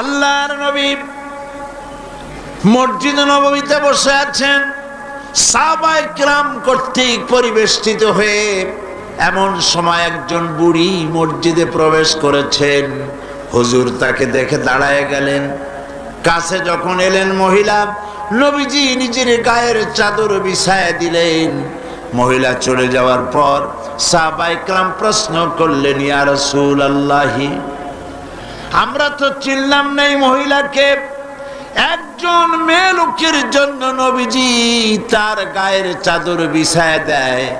আল্লাহর নবী মসজিদ নবমীতে বসে আছেন। সাহাবাই ক্রাম কর্তৃক পরিবেষ্টিত হয়ে এমন সময় একজন বুড়ি মসজিদে প্রবেশ করেছেন। হুজুর তাকে দেখে দাঁড়ায় গেলেন। কাছে যখন এলেন মহিলা, নবীজি নিজের গায়ের চাদর বিছায় দিলেন। মহিলা চলে যাওয়ার পর সাহাবাই ক্রাম প্রশ্ন করলেন, ইয়া রাসূল আল্লাহি আমরা তো চিনলাম নাই মহিলাকে। একজন মেয়ে লোকের জন্য নবীজি তার গায়ের চাদর বিছায় দেয়।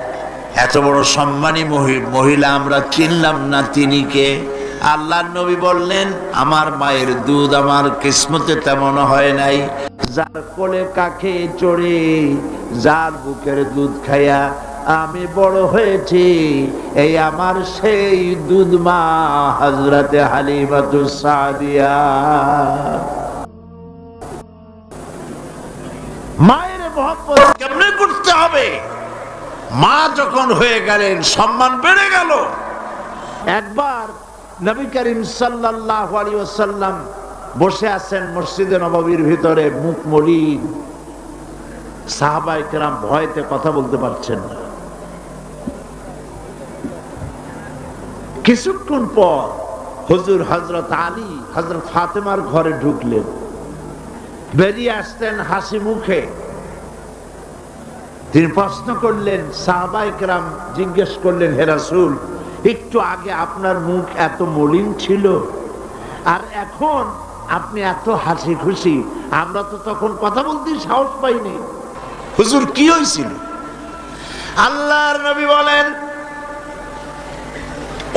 এত বড় সম্মানী মহি- মহিলা আমরা চিনলাম না তিনি কে। আল্লাহ নবী বললেন, আমার মায়ের দুধ আমার কিসমতে তেমন হয় নাই। যার কোলে কাকে চড়ে, যার বুকের দুধ খাইয়া আমি বড় হয়েছি, এই আমার সেই দুধ মা হজরতে মায়ের মহব্বত কেমনে করতে হবে? মা যখন হয়ে গেলেন, সম্মান বেড়ে গেল। একবার নবী করিম বসে আছেন মসজিদে নববীর ভিতরে, মুখ মলিন। সাহাবায়ে কেরাম ভয়তে কথা বলতে পারছেন না। কিছুক্ষণ পর হুজুর হজরত আলী হজরত ফাতেমার ঘরে ঢুকলেন। বেরিয়ে আসতেন হাসি মুখে। তিনি প্রশ্ন করলেন সাহবাইকরাম জিজ্ঞেস করলেন হেরাসুল একটু আগে আপনার মুখ এত মলিন ছিল আর এখন আপনি এত হাসি খুশি আমরা তো তখন কথা বলতে সাহস পাইনি। হুজুর, কি হয়েছিল আল্লাহর নবী বলেন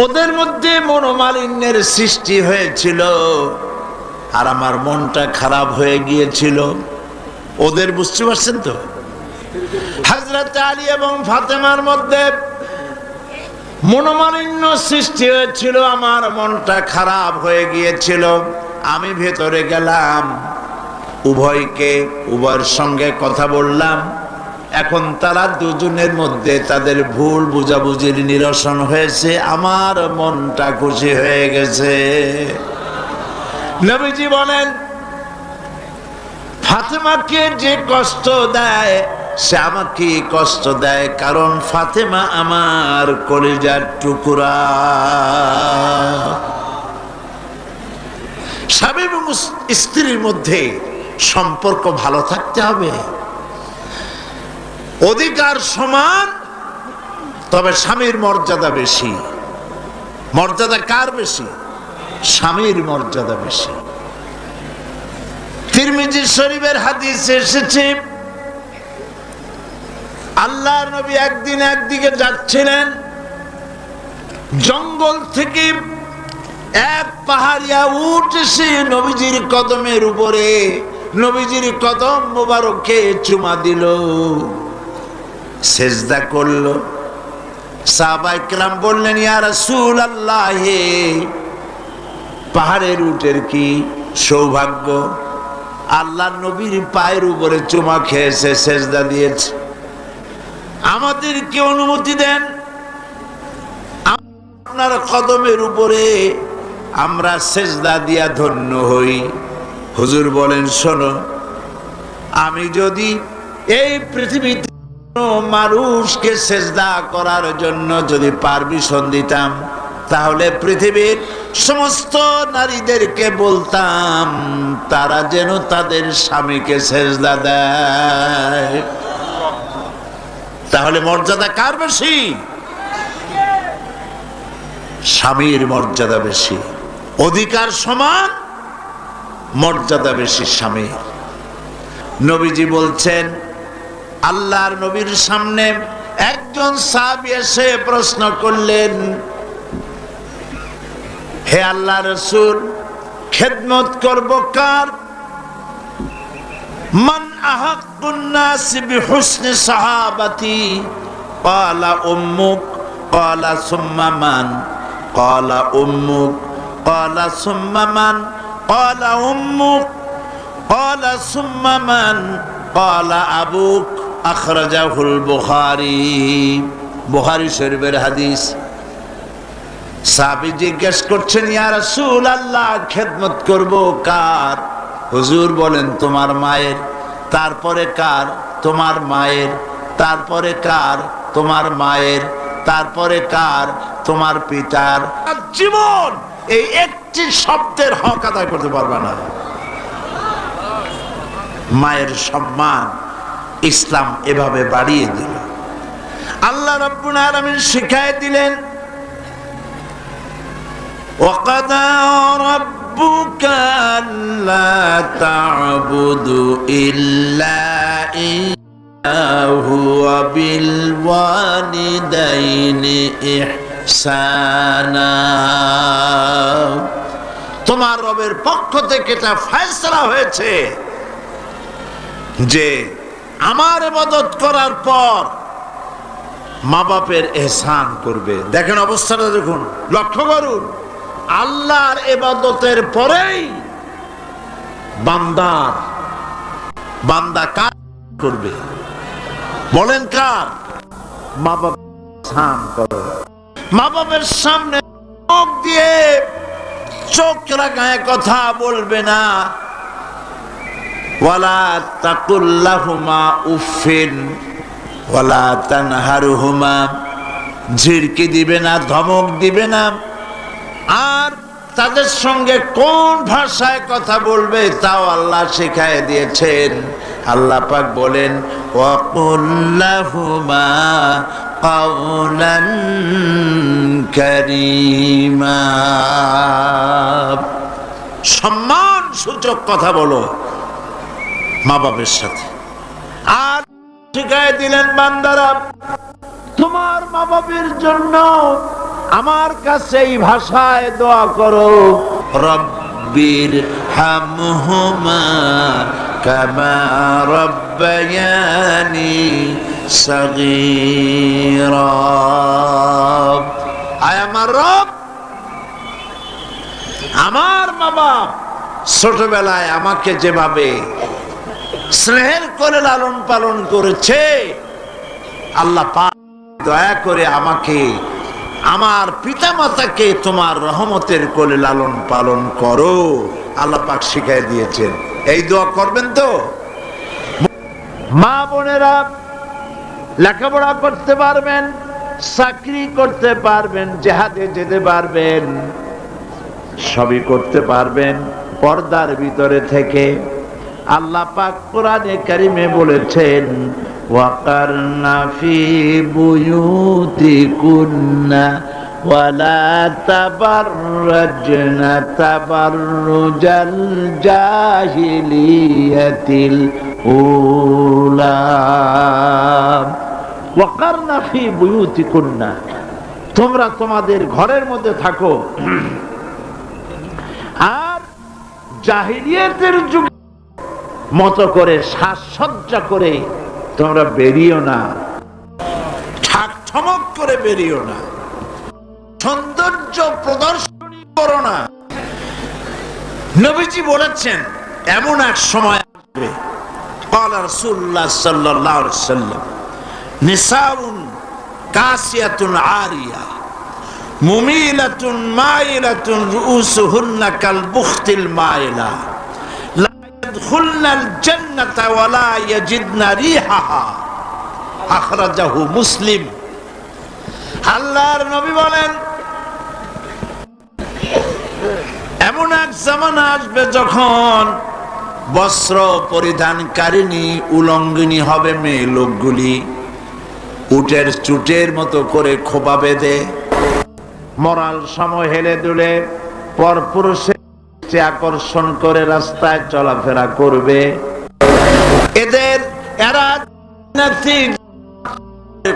ওদের মধ্যে মনোমালিন্যের সৃষ্টি হয়েছিল। আর আমার মনটা খারাপ হয়ে গিয়েছিল। ওদের বুঝতে পারছেন তো? হাজরত আলী এবং ফাতেমার মধ্যে মনোমালিন্য সৃষ্টি হয়েছিল, আমার মনটা খারাপ হয়ে গিয়েছিল। আমি ভেতরে গেলাম, উভয়কে, উভয়ের সঙ্গে কথা বললাম। এখন তারা দুজনের মধ্যে তাদের ভুল বুঝাবুঝির নিরসন হয়েছে, আমার মনটা খুশি হয়ে গেছে। নবীজি বলেন, ফাতেমাকে যে কষ্ট দেয়, সে আমাকে কষ্ট দেয় কারণ ফাতেমা আমার কলিজার টুকুরা। স্বামী এবং স্ত্রীর মধ্যে সম্পর্ক ভালো থাকতে হবে। অধিকার সমান, তবে স্বামীর মর্যাদা বেশি। মর্যাদা কার বেশি? স্বামীর মর্যাদা বেশি। তিরমিজি শরীফের হাদিস এসেছে আল্লাহ নবী একদিন একদিকে যাচ্ছিলেন, জঙ্গল থেকে এক পাহাড়িয়া উঠ এসে নবীজির কদমের উপরে, নবীজির কদম মোবারককে চুমা দিল। সেজদা করল। সাহবাইকরাম বললেন, ইয়া রাসূল আল্লাহ পাহাড়ের উটের কি সৌভাগ্য? আল্লাহ নবীর পায়ের উপরে চুমা খেয়েছে, সেজদা দিয়েছে। আমাদেরকে অনুমতি দেন। আপনার কদমের উপরে আমরা সেজদা দিয়া ধন্য হই। হুজুর বলেন, শোনো, আমি যদি এই পৃথিবীতে মানুষকে সেজদা করার জন্য যদি পারমিশন দিতাম, তাহলে পৃথিবীর সমস্ত নারীদেরকে বলতাম, তারা যেন তাদের স্বামীকে সেজদা দেয়। তাহলে মর্যাদা কার বেশি? স্বামীর মর্যাদা বেশি। অধিকার সমান, মর্যাদা বেশি স্বামীর। নবীজি বলছেন আল্লাহর নবীর সামনে একজন সাহাবী এসে প্রশ্ন করলেন, হে আল্লাহ রসুল, খেদমত করব কার? উম্মুক সুম্মা মান। উম্মুক উম্মুক সুম্মা মান। আবুক। আখরাজাহুল বুখারী। বুখারী শরীফের হাদিস। সাহাবি জিজ্ঞেস করছেন, ইয়া রাসূল আল্লাহ খেদমত করব কার? হুজুর বলেন, তোমার মায়ের। তারপরে কার? তোমার মায়ের। তারপরে কার? তোমার মায়ের। তারপরে কার? তোমার পিতার। জীবন এই একটি শব্দের হক আদায় করতে পারবে না। মায়ের সম্মান। ইসলাম এভাবে বাড়িয়ে দিল আল্লাহ রব্বুল আলামিন শিখায় দিলেন وقضى ربك ألا تعبدوا إلا إياه وبالوالدين إحسانا তোমার রবের পক্ষ থেকে এটা ফয়সলা হয়েছে যে আমার ইবাদত করার পর মা বাপের এহসান করবে। দেখেন অবস্থাটা দেখুন। লক্ষ্য করুন, আল্লাহর এবাদতের পরেই বান্দার, বান্দা কার করবে? বলেন কার? মা করো। মা বাপের সামনে চোখ দিয়ে চোখ রাখায় কথা বলবে না। ওয়ালা তাকুল্লাহুমা উফিন ওয়ালা তানহারুহুমা ঝিড়কি দিবে না, ধমক দিবে না। আর তাদের সঙ্গে কোন ভাষায় কথা বলবে, তাও আল্লাহ শেখায় দিয়েছেন। আল্লাহ পাক বলেন, ওয়াকুল্লাহুমা কাউলান কারীমা। সম্মান সূচক কথা বলো। মা বাপের সাথে। আর শিখায় দিলেন বান্দারা, তোমার মা বাপের জন্য আমার কাছে এই ভাষায় দোয়া করো, রব্বির হামহুমা কামা রব্বায়ানি সগীরা। আয় আমার রব, আমার মা ছোটবেলায় আমাকে যেভাবে স্নেহের করে লালন পালন করেছে। আল্লাহ দয়া করে আমাকে, আমার পিতা মাতাকে তোমার রহমতের কোলে লালন পালন করো। আল্লাহ পাক শিখাই দিয়েছেন। এই দোয়া করবেন তো? মা বোনেরা, লেখাপড়া করতে পারবেন, চাকরি করতে পারবেন, জেহাদে যেতে পারবেন সবই করতে পারবেন, পর্দার ভিতরে থেকে আল্লাহ পাক কোরআনে কারিমে বলেছেন, ওয়াকারনা ফি বুয়ুতিকুন্না ওয়ালা তাবাররাজনা তাবাররুজাল জাহিলিয়াতিল উলা। ওয়াকারনা ফি বুয়ুতিকুন্না। তোমরা তোমাদের ঘরের মধ্যে থাকো। আর জাহিলিয়াতের যুগ মতো করে সাজসজ্জা করে তোমরা বেরিও না ঠাক ঠমক করে বেরিও না সৌন্দর্য প্রদর্শনী করো না নবীজি বলেছেন এমন এক সময় আসবে قال رسول الله صلى الله عليه وسلم نساء كاسية عارية مميلة مائلة رؤوسهن كالبخت المائلة মুসলিম। আল্লাহর নবী বলেন, এমন এক আসবে যখন বস্ত্র পরিধানকারিনী উলঙ্গিনী হবে মেয়ে লোকগুলি। উটের চুটের মতো করে খোপা বেঁধে, মরাল সময় হেলে দুলে পরপুরুষের দৃষ্টি আকর্ষণ করে রাস্তায় চলাফেরা করবে। এদের এরা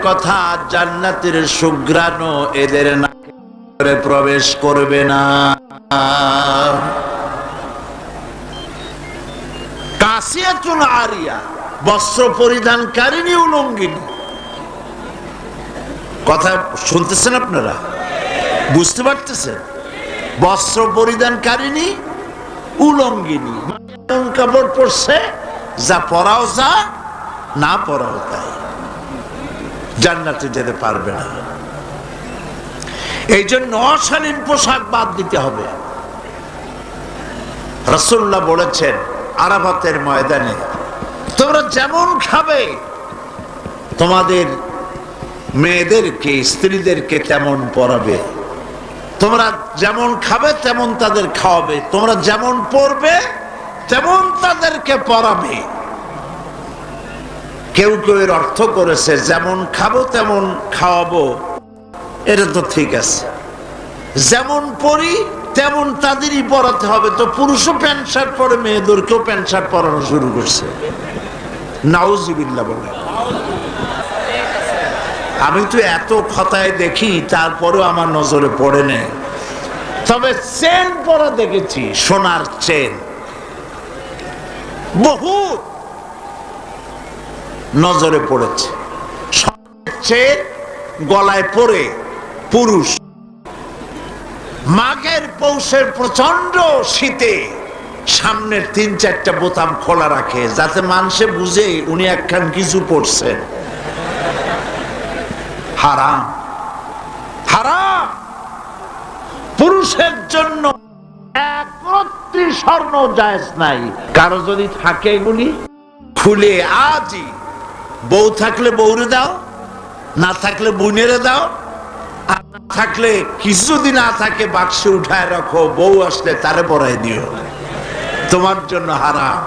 কথা জান্নাতের সুগ্রাণ এদের নাকে প্রবেশ করবে না। কাসিয়াতুন আরিয়া, বস্ত্র পরিধানকারিনী উলঙ্গিনী। কথা শুনতেছেন আপনারা? বুঝতে পারতেছেন? বস্ত্র পরিধানকারিনী উলঙ্গিনী। কাপড় পরছে, যা পরাও যা, না পরাও তাই। জান্নাতে যেতে পারবে না। এই জন্য অশালীন পোশাক বাদ দিতে হবে। রসুল্লাহ বলেছেন, আরাফাতের ময়দানে, তোমরা যেমন খাবে, তোমাদের মেয়েদেরকে, স্ত্রীদেরকে তেমন পরাবে। তোমরা যেমন খাবে, তেমন তাদের খাওয়াবে। তোমরা যেমন পড়বে, তেমন তাদেরকে পড়াবে। কেউ কেউ এর অর্থ করেছে, যেমন খাব, তেমন খাওয়াবো। এটা তো ঠিক আছে। যেমন পড়ি, তেমন তাদেরই পড়াতে হবে। তো পুরুষও প্যান্ট শার্ট পরে, মেয়েদেরকেও প্যান্ট শার্ট পরানো শুরু করছে। নাউজিবিল্লা বলে। আমি তো এত কথায় দেখি, তারপরেও আমার নজরে পড়ে নেই। তবে চেন পরা দেখেছি, সোনার চেন। বহুত নজরে পড়েছে। চেন গলায় পরে পুরুষ। মাঘের পৌষের প্রচণ্ড শীতে সামনের তিন চারটা বোতাম খোলা রাখে, যাতে মানুষে বুঝে উনি একখান কিছু পড়ছেন। হারাম। হারাম। পুরুষের জন্য একরত্তি স্বর্ণ জায়েজ নাই। কারও যদি থাকে এগুলি, খুলে আজই। বউ থাকলে বউরে দাও, না থাকলে বোনেরে দাও। থাকলে কিছু যদি না থাকে, বাক্সে উঠায় রাখো, বউ আসলে তারে পরাই দিও। তোমার জন্য হারাম।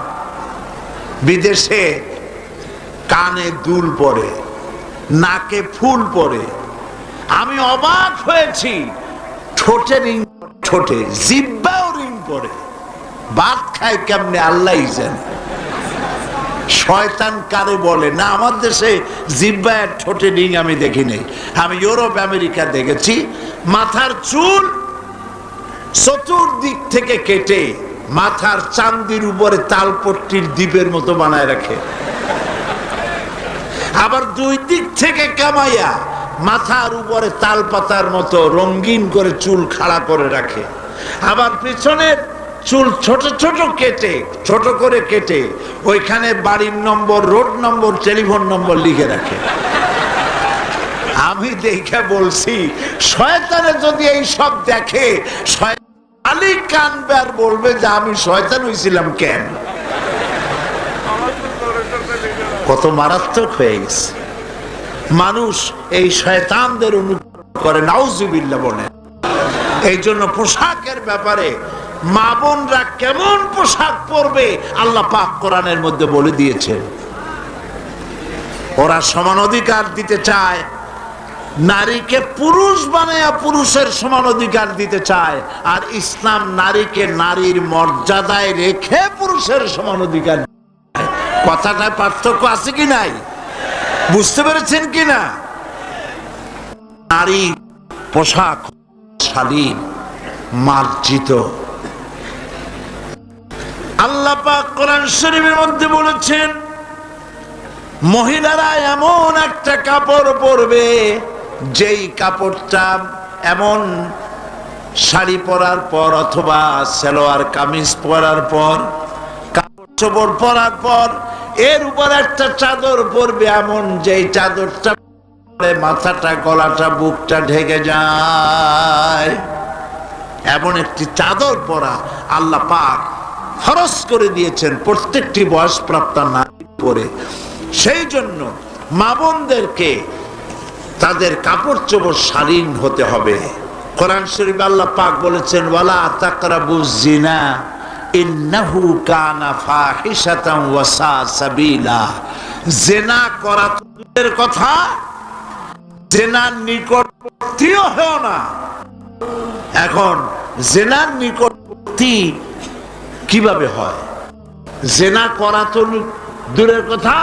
বিদেশে কানে দুল পরে, নাকে ফুল পরে। আমি অবাক হয়েছি ঠোঁটে রিং ঠোঁটে জিব্বাও রিং পরে ভাত খায় কেমনে আল্লাহ জানে। শয়তান কারে বলে, না, আমার দেশে জিব্বায়ের ঠোঁটে রিং আমি দেখি নেই। আমি ইউরোপ, আমেরিকা দেখেছি। মাথার চুল চতুর্দিক থেকে কেটে মাথার চান্দির উপরে তালপট্টির দ্বীপের মতো বানায় রাখে। আবার দুই দিক থেকে কামাইয়া মাথার উপরে তাল পাতার মতো রঙিন করে চুল খাড়া করে রাখে। আবার পেছনের চুল ছোট ছোট কেটে, ছোট করে কেটে ওইখানে বাড়ির নম্বর, রোড নম্বর, টেলিফোন নম্বর লিখে রাখে। আমি দেখে বলছি, শয়তানে যদি এই সব দেখে আর বলবে যে আমি শয়তান হয়েছিলাম কেন? কত মারাত্মক হয়ে গেছে। মানুষ এই শয়তানদের অনুকরণ করে নাউজুবিল্লা বলে। এই জন্য পোশাকের ব্যাপারে মা বোনরা কেমন পোশাক পরবে, আল্লাহ পাক কোরআনের মধ্যে বলে দিয়েছেন। ওরা সমান অধিকার দিতে চায়, নারীকে পুরুষ বানায়া পুরুষের সমান অধিকার দিতে চায়, আর ইসলাম নারীকে নারীর মর্যাদায় রেখে পুরুষের সমান অধিকার। কথাটায় পার্থক্য আছে কি নাই? বুঝতে পেরেছেন কি না নারী পোশাক শালীন, মার্জিত। আল্লাহ পাক কোরআন শরীফের মধ্যে বলেছেন, মহিলারা এমন একটা কাপড় পরবে, যেই কাপড়টা এমন শাড়ি পরার পর অথবা সালোয়ার কামিজ পরার পর, কাপড় চোপড় পরার পর এর উপর একটা চাদর পরবে এমন যেই চাদরটা মাথাটা, গলাটা, বুকটা ঢেকে যায়। এমন একটি চাদর পরা আল্লাহ পাক খরচ করে দিয়েছেন প্রত্যেকটি বয়সপ্রাপ্ত নারী পরে। সেই জন্য মা বোনদেরকে তাদের কাপড় চোপড় শালীন হতে হবে। কোরআন শরীফ আল্লাহ পাক বলেছেন, ওয়ালা তাকরাবু জিনা। ইন্নাহু কানা ফাহিশাতাম সাবিলা। জেনা করা তোদের কথা, জেনার নিকটবর্তীও হেও না। এখন, জেনার নিকটবর্তী কীভাবে হয়? জেনা করা তো দূরের কথা